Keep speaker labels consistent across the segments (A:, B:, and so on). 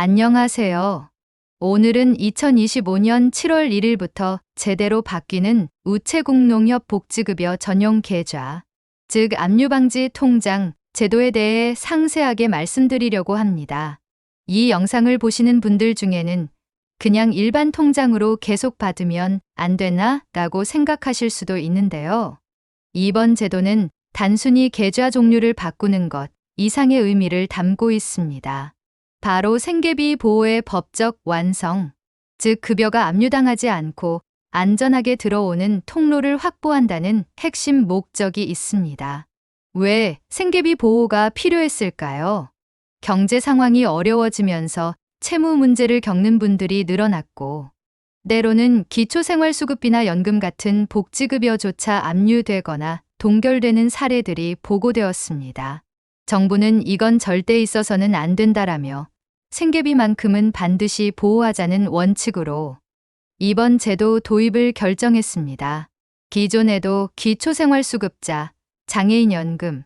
A: 안녕하세요. 오늘은 2025년 7월 1일부터 제대로 바뀌는 우체국농협 복지급여 전용 계좌, 즉 압류방지 통장 제도에 대해 상세하게 말씀드리려고 합니다. 이 영상을 보시는 분들 중에는 그냥 일반 통장으로 계속 받으면 안 되나? 라고 생각하실 수도 있는데요. 이번 제도는 단순히 계좌 종류를 바꾸는 것 이상의 의미를 담고 있습니다. 바로 생계비 보호의 법적 완성, 즉 급여가 압류당하지 않고 안전하게 들어오는 통로를 확보한다는 핵심 목적이 있습니다. 왜 생계비 보호가 필요했을까요? 경제 상황이 어려워지면서 채무 문제를 겪는 분들이 늘어났고, 때로는 기초생활수급비나 연금 같은 복지급여조차 압류되거나 동결되는 사례들이 보고되었습니다. 정부는 이건 절대 있어서는 안 된다라며 생계비만큼은 반드시 보호하자는 원칙으로 이번 제도 도입을 결정했습니다. 기존에도 기초생활수급자, 장애인연금,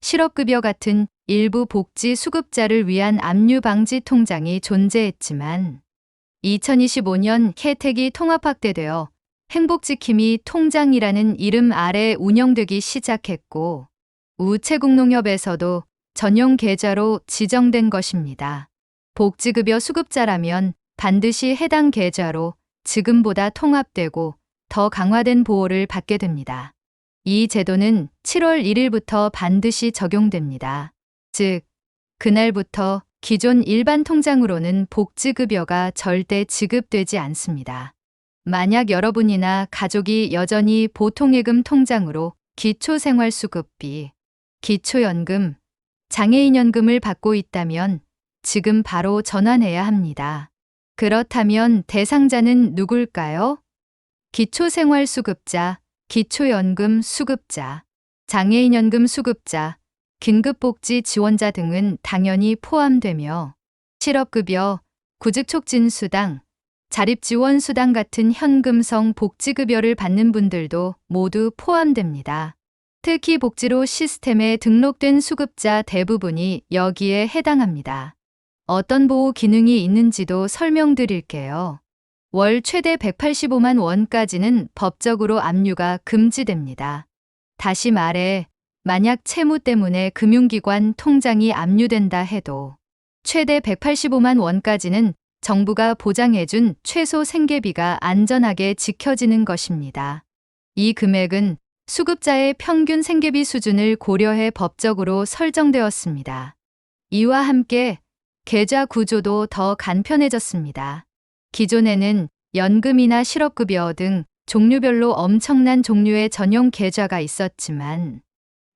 A: 실업급여 같은 일부 복지 수급자를 위한 압류 방지 통장이 존재했지만 2025년 혜택이 통합 확대되어 행복지킴이 통장이라는 이름 아래 운영되기 시작했고 우체국농협에서도 전용 계좌로 지정된 것입니다. 복지급여 수급자라면 반드시 해당 계좌로 지금보다 통합되고 더 강화된 보호를 받게 됩니다. 이 제도는 7월 1일부터 반드시 적용됩니다. 즉, 그날부터 기존 일반 통장으로는 복지급여가 절대 지급되지 않습니다. 만약 여러분이나 가족이 여전히 보통예금 통장으로 기초생활수급비, 기초연금, 장애인연금을 받고 있다면 지금 바로 전환해야 합니다. 그렇다면 대상자는 누굴까요? 기초생활수급자, 기초연금 수급자, 장애인연금 수급자, 긴급복지 지원자 등은 당연히 포함되며 실업급여, 구직촉진수당, 자립지원수당 같은 현금성 복지급여를 받는 분들도 모두 포함됩니다. 특히 복지로 시스템에 등록된 수급자 대부분이 여기에 해당합니다. 어떤 보호 기능이 있는지도 설명드릴게요. 월 최대 185만 원까지는 법적으로 압류가 금지됩니다. 다시 말해, 만약 채무 때문에 금융기관 통장이 압류된다 해도 최대 185만 원까지는 정부가 보장해준 최소 생계비가 안전하게 지켜지는 것입니다. 이 금액은 수급자의 평균 생계비 수준을 고려해 법적으로 설정되었습니다. 이와 함께 계좌 구조도 더 간편해졌습니다. 기존에는 연금이나 실업급여 등 종류별로 엄청난 종류의 전용 계좌가 있었지만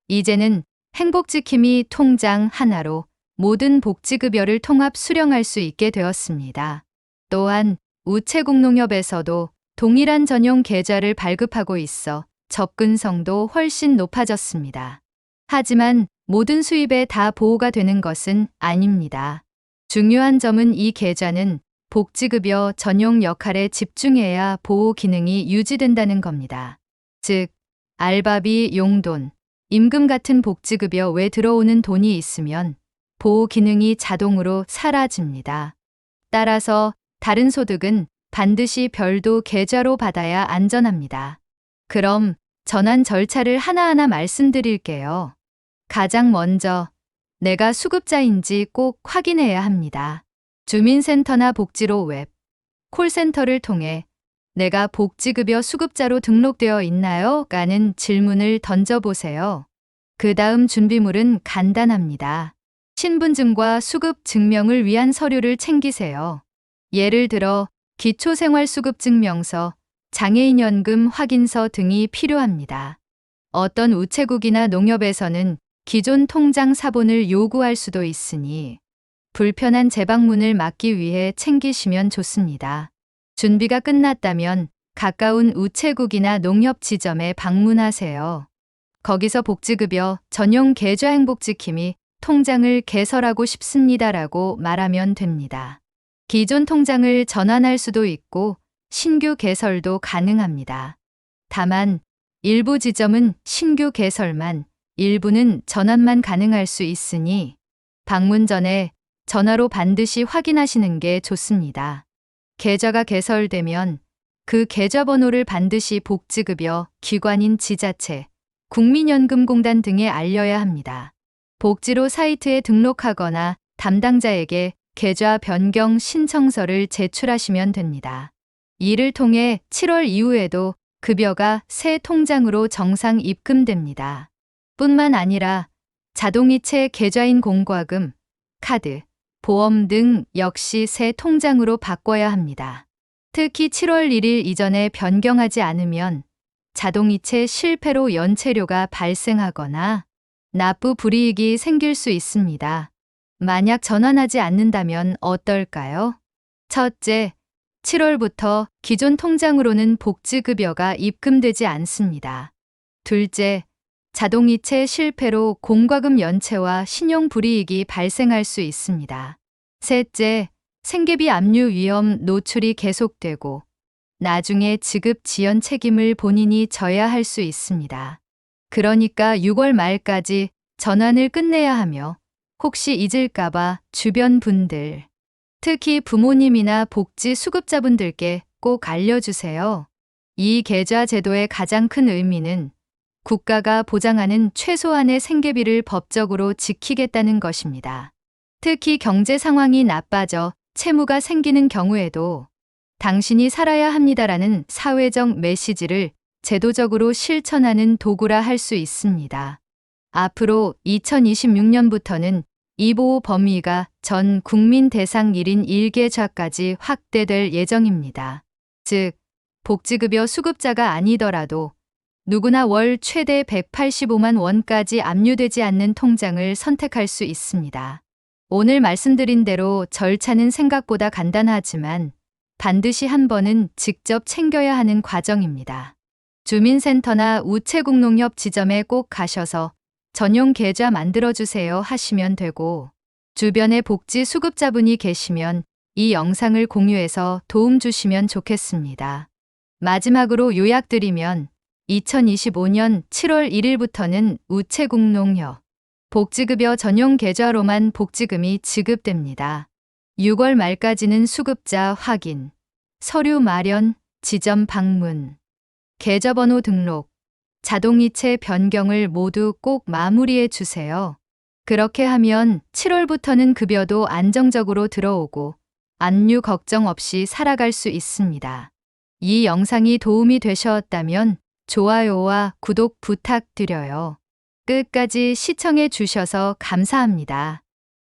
A: 이제는 행복지킴이 통장 하나로 모든 복지급여를 통합 수령할 수 있게 되었습니다. 또한 우체국농협에서도 동일한 전용 계좌를 발급하고 있어 접근성도 훨씬 높아졌습니다. 하지만 모든 수입에 다 보호가 되는 것은 아닙니다. 중요한 점은 이 계좌는 복지급여 전용 역할에 집중해야 보호 기능이 유지된다는 겁니다. 즉, 알바비, 용돈, 임금 같은 복지급여 외 들어오는 돈이 있으면 보호 기능이 자동으로 사라집니다. 따라서 다른 소득은 반드시 별도 계좌로 받아야 안전합니다. 그럼 전환 절차를 하나하나 말씀드릴게요. 가장 먼저 내가 수급자인지 꼭 확인해야 합니다. 주민센터나 복지로 웹, 콜센터를 통해 내가 복지급여 수급자로 등록되어 있나요? 라는 질문을 던져보세요. 그 다음 준비물은 간단합니다. 신분증과 수급 증명을 위한 서류를 챙기세요. 예를 들어 기초생활수급증명서, 장애인연금 확인서 등이 필요합니다. 어떤 우체국이나 농협에서는 기존 통장 사본을 요구할 수도 있으니 불편한 재방문을 막기 위해 챙기시면 좋습니다. 준비가 끝났다면 가까운 우체국이나 농협 지점에 방문하세요. 거기서 복지급여 전용 계좌 행복지킴이 통장을 개설하고 싶습니다라고 말하면 됩니다. 기존 통장을 전환할 수도 있고 신규 개설도 가능합니다. 다만 일부 지점은 신규 개설만, 일부는 전환만 가능할 수 있으니 방문 전에 전화로 반드시 확인하시는 게 좋습니다. 계좌가 개설되면 그 계좌번호를 반드시 복지급여, 기관인 지자체, 국민연금공단 등에 알려야 합니다. 복지로 사이트에 등록하거나 담당자에게 계좌 변경 신청서를 제출하시면 됩니다. 이를 통해 7월 이후에도 급여가 새 통장으로 정상 입금됩니다. 뿐만 아니라 자동이체 계좌인 공과금, 카드, 보험 등 역시 새 통장으로 바꿔야 합니다. 특히 7월 1일 이전에 변경하지 않으면 자동이체 실패로 연체료가 발생하거나 납부 불이익이 생길 수 있습니다. 만약 전환하지 않는다면 어떨까요? 첫째, 7월부터 기존 통장으로는 복지급여가 입금되지 않습니다. 둘째, 자동이체 실패로 공과금 연체와 신용 불이익이 발생할 수 있습니다. 셋째, 생계비 압류 위험 노출이 계속되고 나중에 지급 지연 책임을 본인이 져야 할 수 있습니다. 그러니까 6월 말까지 전환을 끝내야 하며 혹시 잊을까봐 주변 분들, 특히 부모님이나 복지 수급자분들께 꼭 알려주세요. 이 계좌 제도의 가장 큰 의미는 국가가 보장하는 최소한의 생계비를 법적으로 지키겠다는 것입니다. 특히 경제 상황이 나빠져 채무가 생기는 경우에도 당신이 살아야 합니다라는 사회적 메시지를 제도적으로 실천하는 도구라 할 수 있습니다. 앞으로 2026년부터는 이 보호 범위가 전 국민 대상 1인 1계좌까지 확대될 예정입니다. 즉, 복지급여 수급자가 아니더라도 누구나 월 최대 185만 원까지 압류되지 않는 통장을 선택할 수 있습니다. 오늘 말씀드린 대로 절차는 생각보다 간단하지만 반드시 한 번은 직접 챙겨야 하는 과정입니다. 주민센터나 우체국농협 지점에 꼭 가셔서 전용 계좌 만들어주세요 하시면 되고 주변에 복지 수급자분이 계시면 이 영상을 공유해서 도움 주시면 좋겠습니다. 마지막으로 요약드리면 2025년 7월 1일부터는 우체국농협 복지급여 전용 계좌로만 복지금이 지급됩니다. 6월 말까지는 수급자 확인, 서류 마련, 지점 방문, 계좌번호 등록, 자동이체 변경을 모두 꼭 마무리해 주세요. 그렇게 하면 7월부터는 급여도 안정적으로 들어오고 압류 걱정 없이 살아갈 수 있습니다. 이 영상이 도움이 되셨다면 좋아요와 구독 부탁드려요. 끝까지 시청해 주셔서 감사합니다.